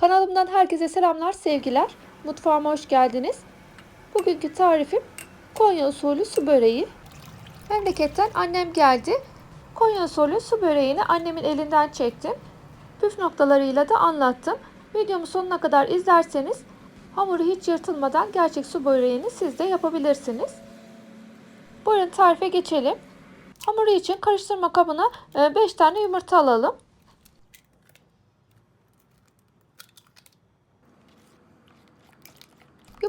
Kanalımdan herkese selamlar, sevgiler. Mutfağıma hoş geldiniz. Bugünkü tarifim Konya usulü su böreği. Memleketten annem geldi. Konya usulü su böreğini annemin elinden çektim. Püf noktalarıyla da anlattım. Videomu sonuna kadar izlerseniz hamuru hiç yırtılmadan gerçek su böreğini siz de yapabilirsiniz. Buyurun tarife geçelim. Hamuru için karıştırma kabına 5 tane yumurta alalım.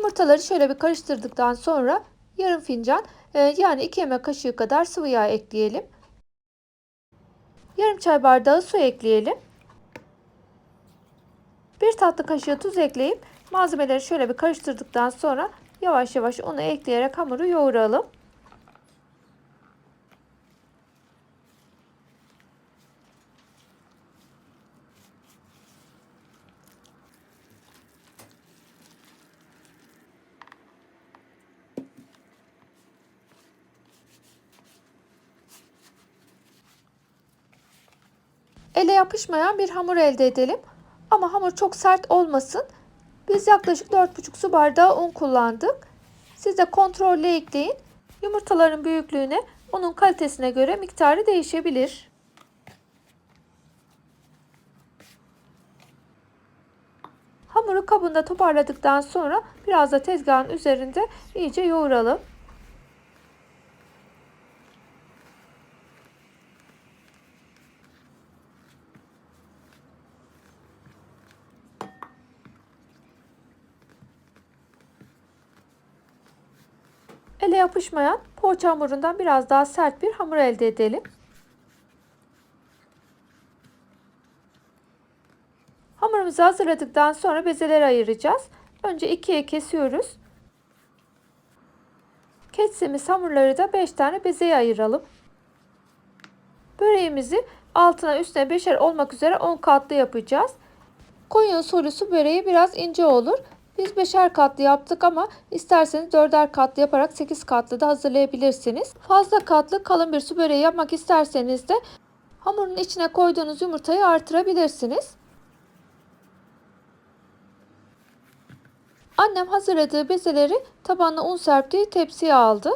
Yumurtaları şöyle bir karıştırdıktan sonra yarım fincan e, yani 2 yemek kaşığı kadar sıvı yağ ekleyelim. Yarım çay bardağı su ekleyelim. 1 tatlı kaşığı tuz ekleyip malzemeleri şöyle bir karıştırdıktan sonra yavaş yavaş unu ekleyerek hamuru yoğuralım. ele yapışmayan bir hamur elde edelim. Ama hamur çok sert olmasın. Biz yaklaşık 4,5 su bardağı un kullandık. Siz de kontrolle ekleyin. Yumurtaların büyüklüğüne, unun kalitesine göre miktarı değişebilir. Hamuru kabında toparladıktan sonra biraz da tezgahın üzerinde iyice yoğuralım. Ele yapışmayan poğaça hamurundan biraz daha sert bir hamur elde edelim. Hamurumuzu hazırladıktan sonra bezeleri ayıracağız. Önce ikiye kesiyoruz. Kestiğimiz hamurları da 5 tane bezeye ayıralım. Böreğimizi altına üstüne beşer olmak üzere 10 katlı yapacağız. Konya usulü su böreği biraz ince olur. Biz beşer katlı yaptık ama isterseniz dörder katlı yaparak 8 katlı da hazırlayabilirsiniz. Fazla katlı kalın bir su böreği yapmak isterseniz de hamurun içine koyduğunuz yumurtayı artırabilirsiniz. Annem hazırladığı bezeleri tabanına un serptiği tepsiye aldı.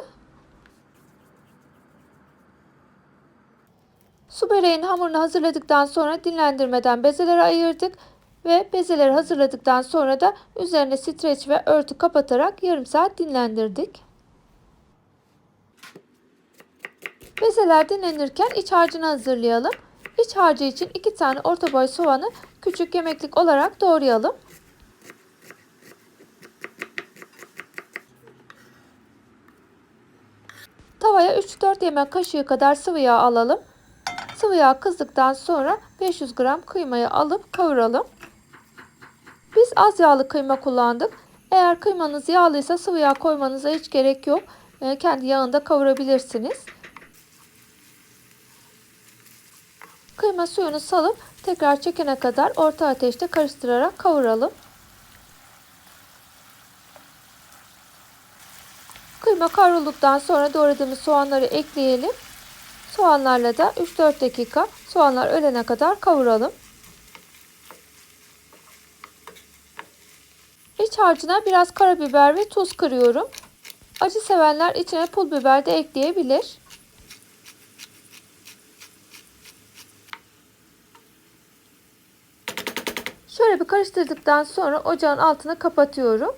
Su böreğinin hamurunu hazırladıktan sonra dinlendirmeden bezeleri ayırdık ve bezeleri hazırladıktan sonra da üzerine streç ve örtü kapatarak yarım saat dinlendirdik. Bezeler dinlenirken iç harcını hazırlayalım. İç harcı için 2 tane orta boy soğanı küçük yemeklik olarak doğrayalım. Tavaya 3-4 yemek kaşığı kadar sıvı yağ alalım. Sıvı yağ kızdıktan sonra 500 gram kıymayı alıp kavuralım. Biz az yağlı kıyma kullandık. Eğer kıymanız yağlıysa sıvı yağ koymanıza hiç gerek yok. Ee, kendi yağında kavurabilirsiniz. Kıyma suyunu salıp tekrar çekene kadar orta ateşte karıştırarak kavuralım. Kıyma kavrulduktan sonra doğradığımız soğanları ekleyelim. Soğanlarla da 3-4 dakika soğanlar ölene kadar kavuralım. İç harcına biraz karabiber ve tuz kırıyorum. Acı sevenler içine pul biber de ekleyebilir. Şöyle bir karıştırdıktan sonra ocağın altını kapatıyorum.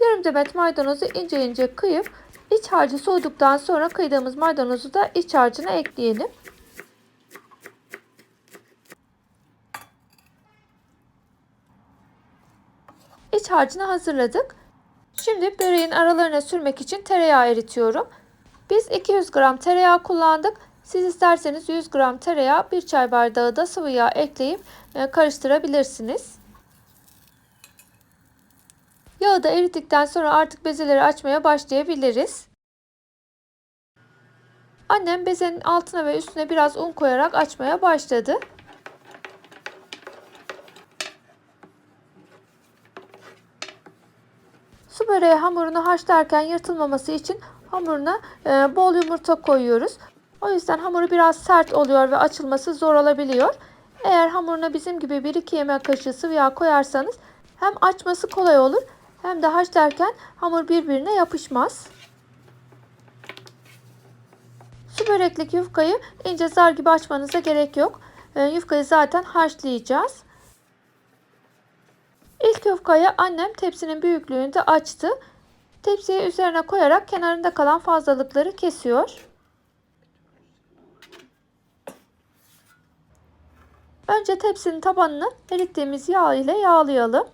Yarım demet maydanozu ince ince kıyıp iç harcı soğuduktan sonra kıydığımız maydanozu da iç harcına ekleyelim. İç harcını hazırladık. Şimdi böreğin aralarına sürmek için tereyağı eritiyorum. Biz 200 gram tereyağı kullandık. Siz isterseniz 100 gram tereyağı, 1 çay bardağı da sıvı yağ ekleyip e, karıştırabilirsiniz. Yağı da erittikten sonra artık bezeleri açmaya başlayabiliriz. Annem bezenin altına ve üstüne biraz un koyarak açmaya başladı. Böreği hamurunu haşlarken yırtılmaması için hamuruna e, bol yumurta koyuyoruz. O yüzden hamuru biraz sert oluyor ve açılması zor olabiliyor. Eğer hamuruna bizim gibi 1-2 yemek kaşığı sıvı yağ koyarsanız hem açması kolay olur hem de haşlarken hamur birbirine yapışmaz. Su böreklik yufkayı ince zar gibi açmanıza gerek yok. E, yufkayı zaten haşlayacağız. İlk yufkayı annem tepsinin büyüklüğünde açtı. Tepsiyi üzerine koyarak kenarında kalan fazlalıkları kesiyor. Önce tepsinin tabanını erittiğimiz yağ ile yağlayalım.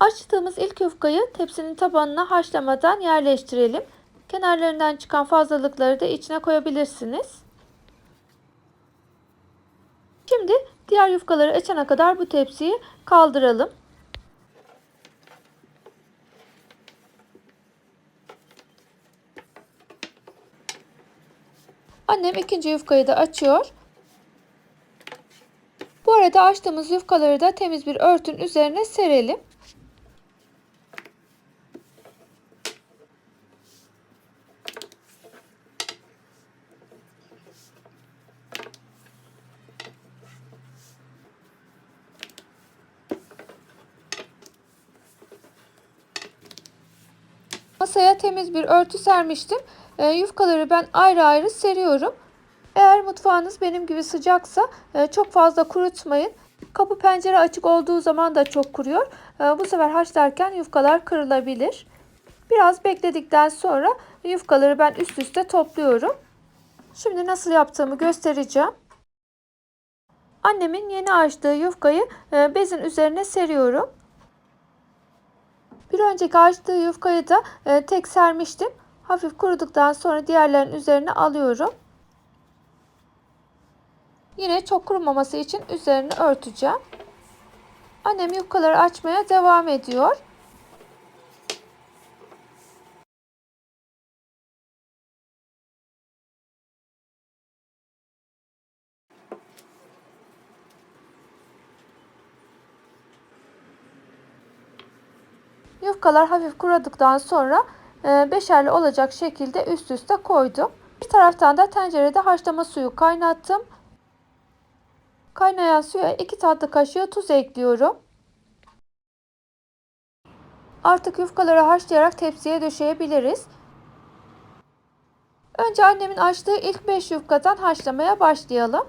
Açtığımız ilk yufkayı tepsinin tabanına haşlamadan yerleştirelim. Kenarlarından çıkan fazlalıkları da içine koyabilirsiniz. Şimdi diğer yufkaları açana kadar bu tepsiyi kaldıralım. Annem ikinci yufkayı da açıyor. Bu arada açtığımız yufkaları da temiz bir örtün üzerine serelim. Masaya temiz bir örtü sermiştim. E, yufkaları ben ayrı ayrı seriyorum. Eğer mutfağınız benim gibi sıcaksa e, çok fazla kurutmayın. Kapı pencere açık olduğu zaman da çok kuruyor. E, bu sefer haşlarken yufkalar kırılabilir. Biraz bekledikten sonra yufkaları ben üst üste topluyorum. Şimdi nasıl yaptığımı göstereceğim. Annemin yeni açtığı yufkayı e, bezin üzerine seriyorum. Bir önceki açtığı yufkayı da e, tek sermiştim. Hafif kuruduktan sonra diğerlerinin üzerine alıyorum. Yine çok kurumaması için üzerini örteceğim. Annem yufkaları açmaya devam ediyor. Yufkalar hafif kurudıktan sonra e, beşerli olacak şekilde üst üste koydum. Bir taraftan da tencerede haşlama suyu kaynattım. Kaynayan suya 2 tatlı kaşığı tuz ekliyorum. Artık yufkaları haşlayarak tepsiye döşeyebiliriz. Önce annemin açtığı ilk 5 yufkadan haşlamaya başlayalım.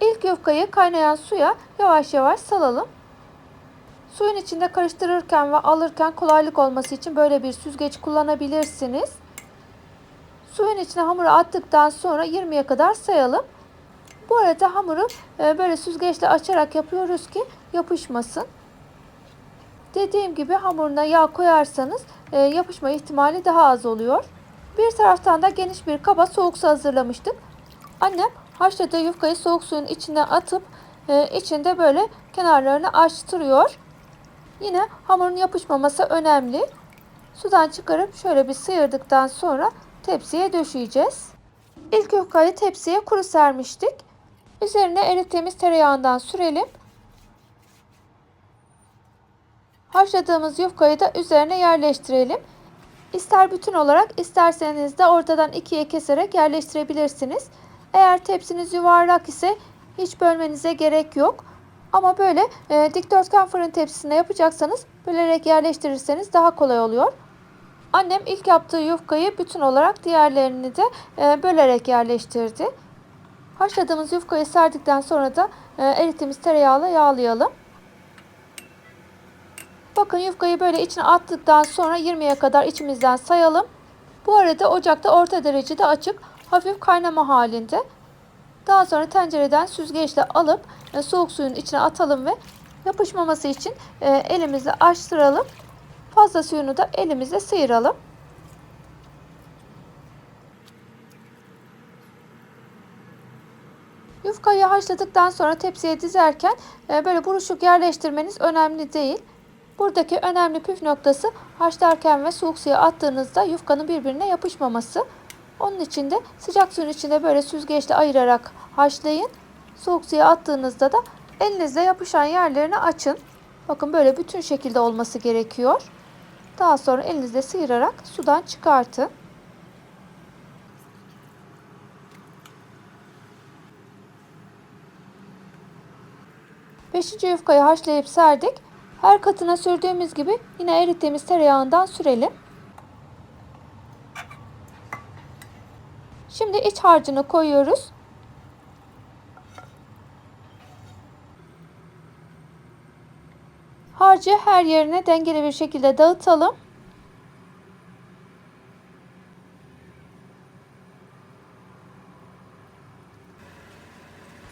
İlk yufkayı kaynayan suya yavaş yavaş salalım. Suyun içinde karıştırırken ve alırken kolaylık olması için böyle bir süzgeç kullanabilirsiniz. Suyun içine hamuru attıktan sonra 20'ye kadar sayalım. Bu arada hamuru e, böyle süzgeçle açarak yapıyoruz ki yapışmasın. Dediğim gibi hamuruna yağ koyarsanız e, yapışma ihtimali daha az oluyor. Bir taraftan da geniş bir kaba soğuk su hazırlamıştık. Annem haşladığı yufkayı soğuk suyun içine atıp e, içinde böyle kenarlarını açtırıyor. Yine hamurun yapışmaması önemli. Sudan çıkarıp şöyle bir sıyırdıktan sonra tepsiye döşeyeceğiz. İlk yufkayı tepsiye kuru sermiştik. Üzerine erittiğimiz tereyağından sürelim. Haşladığımız yufkayı da üzerine yerleştirelim. İster bütün olarak isterseniz de ortadan ikiye keserek yerleştirebilirsiniz. Eğer tepsiniz yuvarlak ise hiç bölmenize gerek yok. Ama böyle e, dikdörtgen fırın tepsisine yapacaksanız bölerek yerleştirirseniz daha kolay oluyor. Annem ilk yaptığı yufkayı bütün olarak diğerlerini de e, bölerek yerleştirdi. Haşladığımız yufkayı serdikten sonra da e, erittiğimiz tereyağıyla yağlayalım. Bakın yufkayı böyle içine attıktan sonra 20'ye kadar içimizden sayalım. Bu arada ocakta orta derecede açık, hafif kaynama halinde. Daha sonra tencereden süzgeçle alıp e, soğuk suyun içine atalım ve yapışmaması için e, elimizle açtıralım. Fazla suyunu da elimizle sıyıralım. Yufkayı haşladıktan sonra tepsiye dizerken e, böyle buruşuk yerleştirmeniz önemli değil. Buradaki önemli püf noktası haşlarken ve soğuk suya attığınızda yufkanın birbirine yapışmaması. Onun için de sıcak suyun içinde böyle süzgeçle ayırarak haşlayın. Soğuk suya attığınızda da elinizle yapışan yerlerini açın. Bakın böyle bütün şekilde olması gerekiyor. Daha sonra elinizle sıyırarak sudan çıkartın. Beşinci yufkayı haşlayıp serdik. Her katına sürdüğümüz gibi yine erittiğimiz tereyağından sürelim. Şimdi iç harcını koyuyoruz. Harcı her yerine dengeli bir şekilde dağıtalım.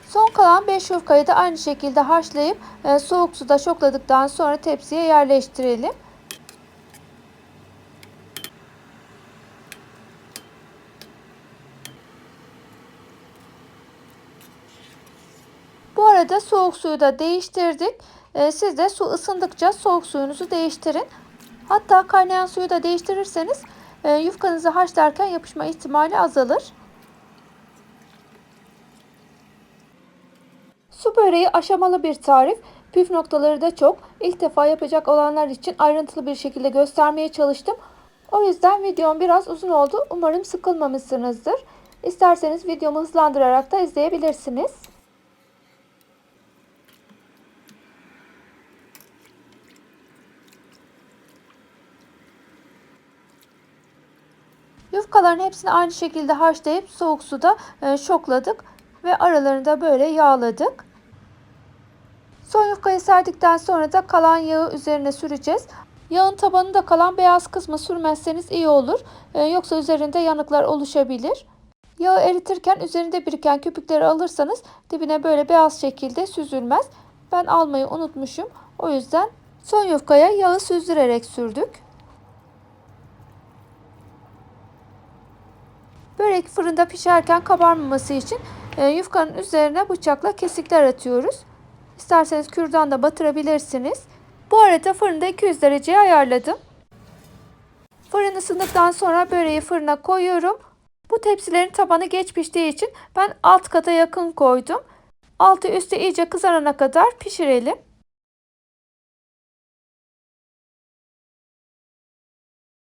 Son kalan 5 yufkayı da aynı şekilde haşlayıp e, soğuk suda şokladıktan sonra tepsiye yerleştirelim. Bu arada soğuk suyu da değiştirdik. E, siz de su ısındıkça soğuk suyunuzu değiştirin. Hatta kaynayan suyu da değiştirirseniz e, yufkanızı haşlarken yapışma ihtimali azalır. Su böreği aşamalı bir tarif. Püf noktaları da çok. İlk defa yapacak olanlar için ayrıntılı bir şekilde göstermeye çalıştım. O yüzden videom biraz uzun oldu. Umarım sıkılmamışsınızdır. İsterseniz videomu hızlandırarak da izleyebilirsiniz. Yufkaların hepsini aynı şekilde haşlayıp soğuk suda e, şokladık ve aralarını da böyle yağladık. Son yufkayı serdikten sonra da kalan yağı üzerine süreceğiz. Yağın tabanında kalan beyaz kısmı sürmezseniz iyi olur. Ee, yoksa üzerinde yanıklar oluşabilir. Yağı eritirken üzerinde biriken köpükleri alırsanız dibine böyle beyaz şekilde süzülmez. Ben almayı unutmuşum. O yüzden son yufkaya yağı süzdürerek sürdük. Börek fırında pişerken kabarmaması için e, yufkanın üzerine bıçakla kesikler atıyoruz. İsterseniz kürdan da batırabilirsiniz. Bu arada fırında 200 dereceye ayarladım. Fırın ısındıktan sonra böreği fırına koyuyorum. Bu tepsilerin tabanı geç piştiği için ben alt kata yakın koydum. Altı üstü iyice kızarana kadar pişirelim.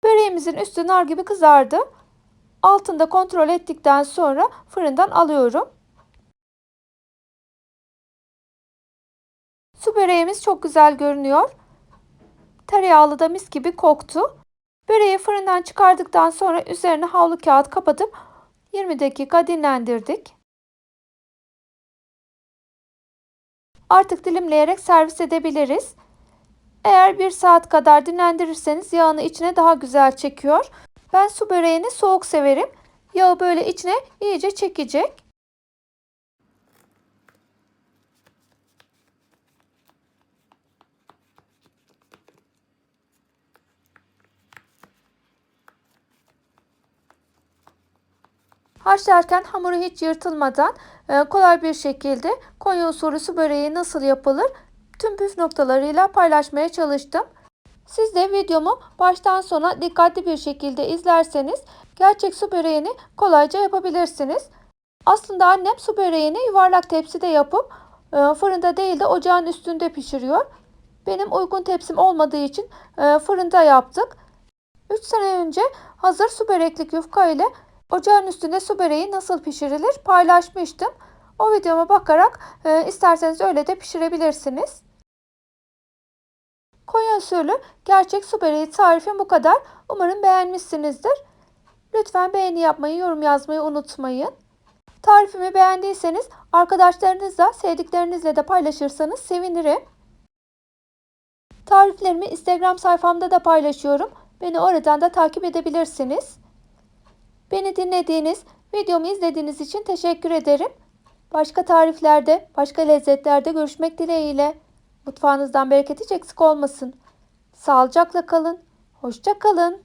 Böreğimizin üstü nar gibi kızardı. Altında kontrol ettikten sonra fırından alıyorum. Su böreğimiz çok güzel görünüyor. Tereyağlı da mis gibi koktu. Böreği fırından çıkardıktan sonra üzerine havlu kağıt kapatıp 20 dakika dinlendirdik. Artık dilimleyerek servis edebiliriz. Eğer bir saat kadar dinlendirirseniz yağını içine daha güzel çekiyor. Ben su böreğini soğuk severim. Yağı böyle içine iyice çekecek. Haşlarken hamuru hiç yırtılmadan e, kolay bir şekilde Konya usulü su böreği nasıl yapılır tüm püf noktalarıyla paylaşmaya çalıştım. Siz de videomu baştan sona dikkatli bir şekilde izlerseniz gerçek su böreğini kolayca yapabilirsiniz. Aslında annem su böreğini yuvarlak tepside yapıp e, fırında değil de ocağın üstünde pişiriyor. Benim uygun tepsim olmadığı için e, fırında yaptık. 3 sene önce hazır su böreklik yufka ile ocağın üstünde su böreği nasıl pişirilir paylaşmıştım. O videoma bakarak e, isterseniz öyle de pişirebilirsiniz. Konya usulü gerçek su böreği tarifim bu kadar. Umarım beğenmişsinizdir. Lütfen beğeni yapmayı, yorum yazmayı unutmayın. Tarifimi beğendiyseniz arkadaşlarınızla, sevdiklerinizle de paylaşırsanız sevinirim. Tariflerimi Instagram sayfamda da paylaşıyorum. Beni oradan da takip edebilirsiniz. Beni dinlediğiniz, videomu izlediğiniz için teşekkür ederim. Başka tariflerde, başka lezzetlerde görüşmek dileğiyle. Mutfağınızdan bereket hiç eksik olmasın. Sağlıcakla kalın. Hoşça kalın.